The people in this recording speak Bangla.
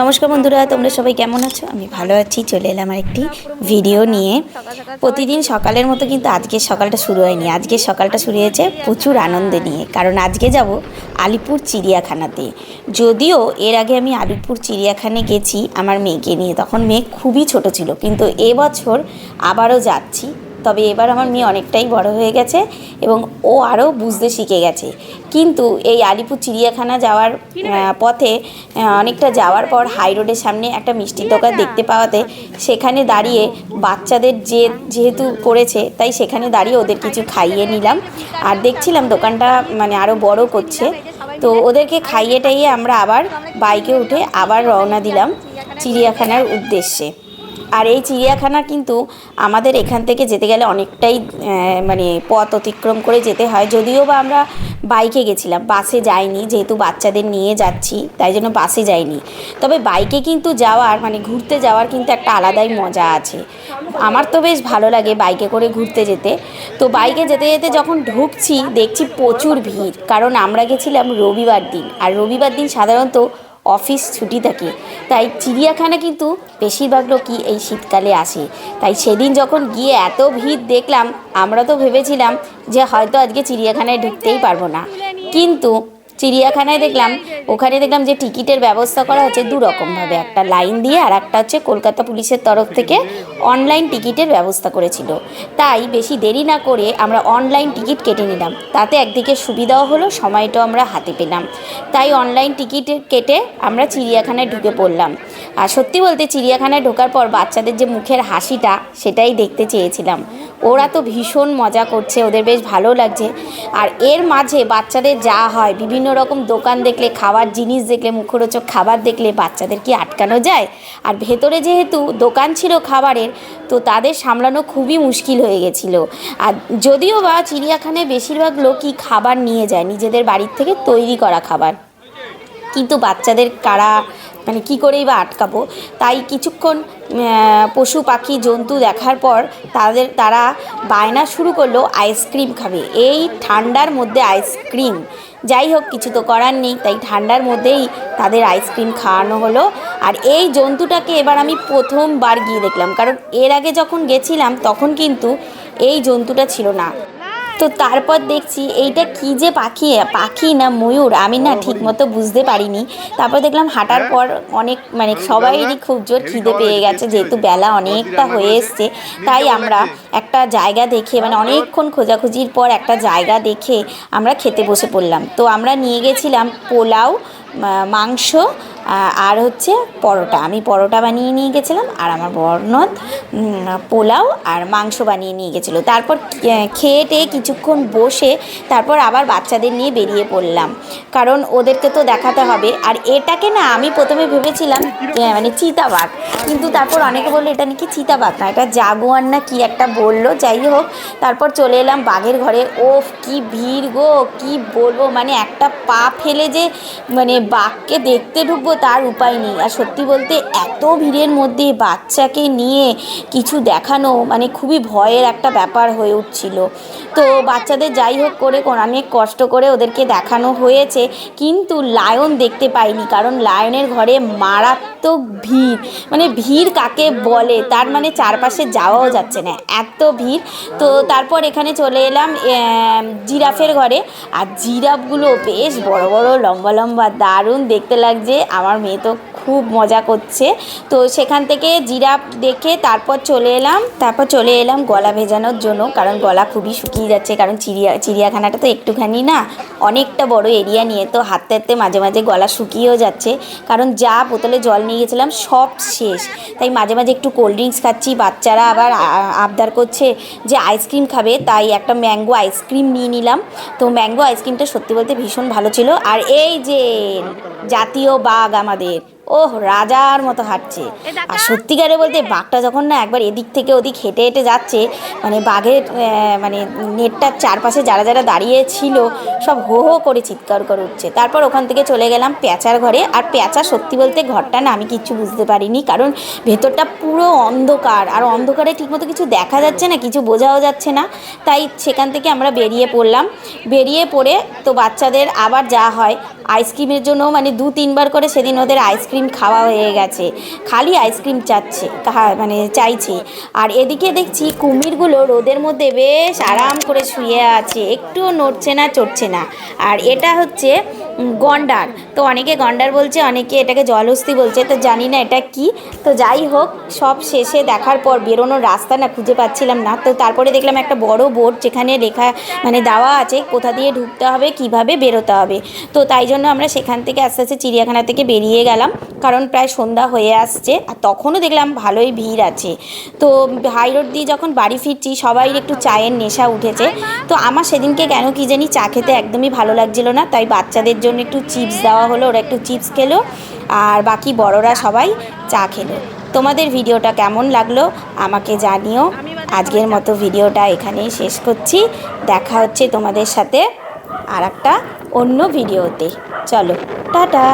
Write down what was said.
নমস্কার বন্ধুরা, তোমরা সবাই কেমন আছো? আমি ভালো আছি, চলে এলাম আর একটি ভিডিও নিয়ে। প্রতিদিন সকালের মতো কিন্তু আজকের সকালটা শুরু হয়নি। আজকের সকালটা শুরু হয়েছে প্রচুর আনন্দ নিয়ে। কারণ আজকে যাব আলিপুর চিড়িয়াখানাতে। যদিও এর আগে আমি আলিপুর চিড়িয়াখানে গেছি আমার মেয়েকে নিয়ে। তখন মেয়ে খুবই ছোট ছিল, কিন্তু এবছর আবারও যাচ্ছি। তবে এবার আমার মেয়ে অনেকটাই বড় হয়ে গেছে এবং ও আরও বুঝতে শিখে গেছে। কিন্তু এই আলিপুর চিড়িয়াখানা যাওয়ার পথে অনেকটা যাওয়ার পর হাই রোডের সামনে একটা মিষ্টির দোকান দেখতে পাওয়াতে সেখানে দাঁড়িয়ে বাচ্চাদের যে যেহেতু করেছে তাই সেখানে দাঁড়িয়ে ওদের কিছু খাইয়ে নিলাম। আর দেখছিলাম দোকানটা মানে আরও বড় করছে। তো ওদেরকে খাইয়ে টাইয়ে আমরা আবার বাইকে উঠে আবার রওনা দিলাম চিড়িয়াখানার উদ্দেশ্যে। আর এই চিড়িয়াখানা কিন্তু আমাদের এখান থেকে যেতে গেলে অনেকটাই মানে পথ অতিক্রম করে যেতে হয়। যদিও বা আমরা বাইকে গেছিলাম, বাসে যাইনি, যেহেতু বাচ্চাদের নিয়ে যাচ্ছি, তাই জন্য বাসে যাইনি। তবে বাইকে কিন্তু যাওয়ার মানে ঘুরতে যাওয়ার কিন্তু একটা আলাদাই মজা আছে। আমার তো বেশ ভালো লাগে বাইকে করে ঘুরতে যেতে। তো বাইকে যেতে যেতে যখন ঢুকছি, দেখছি প্রচুর ভিড়। কারণ আমরা গেছিলাম রবিবার দিন, আর রবিবার দিন সাধারণত অফিস ছুটি থাকে। তাই চিড়িয়াখানা কিন্তু বেশিরভাগ লোকই এই শীতকালে আসে। তাই সেদিন যখন গিয়ে এত ভিড় দেখলাম, আমরা তো ভেবেছিলাম যে হয়তো আজকে চিড়িয়াখানায় ঢুকতেই পারব না। কিন্তু চিড়িয়াখানায় দেখলাম, ওখানে দেখলাম যে টিকিটের ব্যবস্থা করা হচ্ছে দু রকমভাবে একটা লাইন দিয়ে আর একটা হচ্ছে কলকাতা পুলিশের তরফ থেকে অনলাইন টিকিটের ব্যবস্থা করেছিল। তাই বেশি দেরি না করে আমরা অনলাইন টিকিট কেটে নিলাম। তাতে একদিকে সুবিধাও হলো, সময়টাও আমরা হাতে পেলাম। তাই অনলাইন টিকিট কেটে আমরা চিড়িয়াখানায় ঢুকে পড়লাম। আর সত্যি বলতে, চিড়িয়াখানায় ঢোকার পর বাচ্চাদের যে মুখের হাসিটা, সেটাই দেখতে চেয়েছিলাম। ওরা তো ভীষণ মজা করছে, ওদের বেশ ভালো লাগছে। আর এর মাঝে বাচ্চাদের যা হয়, বিভিন্ন রকম দোকান দেখলে, খাবার জিনিস দেখলে, মুখরোচক খাবার দেখলে বাচ্চাদের কি আটকানো যায়? আর ভেতরে যেহেতু দোকান ছিল খাবারের, তো তাদের সামলানো খুবই মুশকিল হয়ে গেছিল। আর যদিও বা চিড়িয়াখানায় বেশিরভাগ লোকই খাবার নিয়ে যায়, নিজেদের বাড়ির থেকে তৈরি করা খাবার। কিন্তু বাচ্চাদের কারা মানে কি করেই বা আটকাবো? তাই কিছুক্ষণ পশু, পাখি, জন্তু দেখার পর তাদের, তারা বায়না শুরু করল আইসক্রিম খাবে। এই ঠান্ডার মধ্যে আইসক্রিম। যাই হোক, কিছু তো করার নেই। তাই ঠান্ডার মধ্যেই তাদের আইসক্রিম খাওয়ানো হলো। আর এই জন্তুটাকে এবার আমি প্রথমবার গিয়ে দেখলাম। কারণ এর আগে যখন গেছিলাম, তখন কিন্তু এই জন্তুটা ছিল না। তো তারপর দেখছি এইটা কি যে পাখি পাখি না ময়ূর? আমি না ঠিক মতো বুঝতে পারিনি। তারপর দেখলাম হাঁটার পর অনেক মানে সবাইরই খুব জোর খিদে পেয়ে গেছে যেহেতু বেলা অনেকটা হয়ে এসছে। তাই আমরা একটা জায়গা দেখে মানে অনেকক্ষণ খোঁজাখুঁজির পর একটা জায়গা দেখে আমরা খেতে বসে পড়লাম। তো আমরা নিয়ে গেছিলাম পোলাও মাংস আর হচ্ছে পরোটা। আমি পরোটা বানিয়ে নিয়ে গেছিলাম, আর আমার বর্ণদ পোলাও আর মাংস বানিয়ে নিয়ে গেছিল। তারপর খেয়ে টেয়ে কিছুক্ষণ বসে তারপর আবার বাচ্চাদের নিয়ে বেরিয়ে পড়লাম। কারণ ওদেরকে তো দেখাতে হবে। আর এটাকে না, আমি প্রথমে ভেবেছিলাম মানে চিতাবাঘ। কিন্তু তারপর অনেকে বলল, এটা নাকি চিতাবাঘ না, এটা জাগুয়ার না কি একটা বলল? যাই হোক, তারপর চলে এলাম বাঘের ঘরে। ওফ, কি ভিড় গো, কি বলব? মানে একটা পা ফেলে যে মানে বাঘকে দেখতে ঢুকবো তার উপায় নেই। আর সত্যি বলতে এত ভিড়ের মধ্যে বাচ্চাকে নিয়ে কিছু দেখানো মানে খুবই ভয়ের একটা ব্যাপার হয়ে উঠছিল। তো বাচ্চাদের যাই হোক করে অনেক কষ্ট করে ওদেরকে দেখানো হয়েছে, কিন্তু লায়ন দেখতে পাইনি। কারণ লায়নের ঘরে মারাত্মক ভিড়। মানে ভিড় কাকে বলে? তার মানে চারপাশে যাওয়াও যাচ্ছে না। এত ভিড়। তো তারপর এখানে চলে এলাম জিরাফের ঘরে। আর জিরাফগুলো বেশ বড় বড়, লম্বা লম্বা, দারুণ। দেখতে লাগছে। আমার মেয়ে তো খুব মজা করছে। তো সেখান থেকে জিরাফ দেখে তারপর চলে এলাম। তারপর চলে এলাম গলা ভেজানোর জন্য, কারণ গলা খুবই শুকিয়ে যাচ্ছে, কারণ চিড়িয়া, চিড়িয়াখানাটা তো একটুখানি না অনেকটা বড় এরিয়া নিয়ে, তো হাঁটতে হাঁটতে মাঝে মাঝে গলা শুকিয়েও যাচ্ছে। কারণ যা বোতলে জল নিয়ে গেছিলাম সব শেষ। তাই মাঝে মাঝে একটু কোল্ড ড্রিঙ্কস খাচ্ছি, বাচ্চারা আবার আবদার করছে যে আইসক্রিম খাবে, তাই একটা ম্যাঙ্গো আইসক্রিম নিয়ে নিলাম। তো ম্যাঙ্গো আইসক্রিমটা সত্যি বলতে ভীষণ ভালো ছিল। আর এই যে জাতীয় বাঘ আমাদের ওহ রাজার মতো হাঁটছে। আর সত্যিকারে বলতে বাঘটা যখন না একবার এদিক থেকে ওদিক হেঁটে হেঁটে যাচ্ছে মানে বাঘের মানে নেটটার চারপাশে যারা যারা দাঁড়িয়ে ছিল সব হো হো করে চিৎকার করে উঠছে। তারপর ওখান থেকে চলে গেলাম পেঁচার ঘরে। আর পেঁচা সত্যি বলতে ঘরটা না আমি কিচ্ছু বুঝতে পারিনি কারণ ভেতরটা পুরো অন্ধকার। আর অন্ধকারে ঠিকমতো কিছু দেখা যাচ্ছে না কিছু বোঝাও যাচ্ছে না। তাই সেখান থেকে আমরা বেরিয়ে পড়লাম। বেরিয়ে পড়ে তো বাচ্চাদের আবার যা হয়। আইসক্রিমের জন্য মানে দু তিনবার করে সেদিন ওদের আইসক্রিম খাওয়া হয়ে গেছে। খালি আইসক্রিম চাচ্ছে মানে চাইছে। আর এদিকে দেখছি কুমিরগুলো রোদের মধ্যে বেশ আরাম করে শুয়ে আছে একটুও নড়ছে না, চড়ছে না। আর এটা হচ্ছে গন্ডার। তো অনেকে গন্ডার বলছে, অনেকে এটাকে জলহস্তি বলছে, তো জানি না এটা কি। তো যাই হোক, সব শেষে দেখার পর বেরোনোর রাস্তা না খুঁজে পাচ্ছিলাম না। তো তারপরে দেখলাম একটা বড় বোর্ড যেখানে লেখা মানে দেওয়া আছে, কোথা দিয়ে ঢুকতে হবে, কীভাবে বেরোতে হবে। তো তাই জন্য আমরা সেখান থেকে আস্তে আস্তে চিড়িয়াখানা থেকে বেরিয়ে গেলাম, কারণ প্রায় সন্ধ্যা হয়ে আসছে আর তখনও দেখলাম ভালোই ভিড় আছে। তো হাই রোড দিয়ে যখন বাড়ি ফিরছি, সবাই একটু চায়ের নেশা উঠেছে। তো আমার সেদিনকে কেন কি জানি চা খেতে একদমই ভালো লাগছিল না, তাই বাচ্চাদের জন্য একটু চিপস দেওয়া হলো, ওরা একটু চিপস খেলো আর বাকি বড়রা সবাই চা খেলো। তোমাদের ভিডিওটা কেমন লাগল আমাকে জানিও। আজকের মতো ভিডিওটা এখানেই শেষ করছি। দেখা হচ্ছে তোমাদের সাথে আর একটা অন্য ভিডিওতে। চলো টাটা।